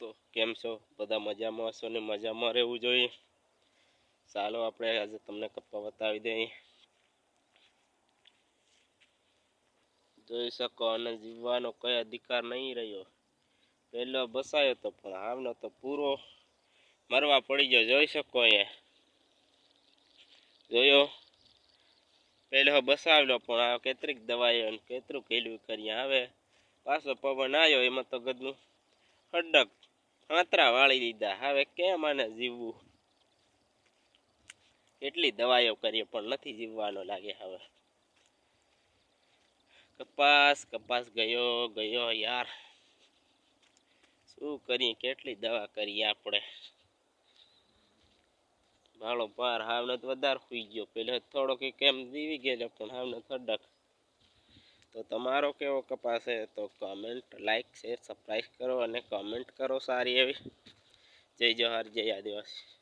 તો કેમ છો? બધા મજામાં હશો ને મજામાં રહેવું જોઈએ? ચાલો આપણે આજે તમને કપ્પા બતાવી દઈએ. જોઈ શકો અને જીવવાનો કોઈ અધિકાર નહીં રહ્યો. પહેલો બસાયો તો, પણ હાવનો તો પૂરો મરવા પડી ગયો. જોઈ શકો અહીંયા. જોયો? પહેલો બસાવેલો પણ આ કેટલીક અને કેટલું કેલું કરીએ હવે પાછો પવન આવ્યો એમાં તો ગદનું હડક હાંતરા વાળી દીધા. હવે કેમ આને જીવવું? કેટલી દવાઈઓ કરીએ પણ નથી જીવવાનો લાગે હવે. કપાસ કપાસ ગયો ગયો યાર. શું કરીએ? કેટલી દવા કરીએ આપણે? ભાળો પાર હાવ તો વધારે સુઈ ગયો. પેલે થોડોક કેમ જીવી ગયેલો પણ હાવને થોડક તો તમારો કેવો કપાસ છે? તો કમેન્ટ લાઈક શેર સબસ્ક્રાઈબ કરો અને કમેન્ટ કરો સારી એવી. જય જવાહર, જય આદિવાસી.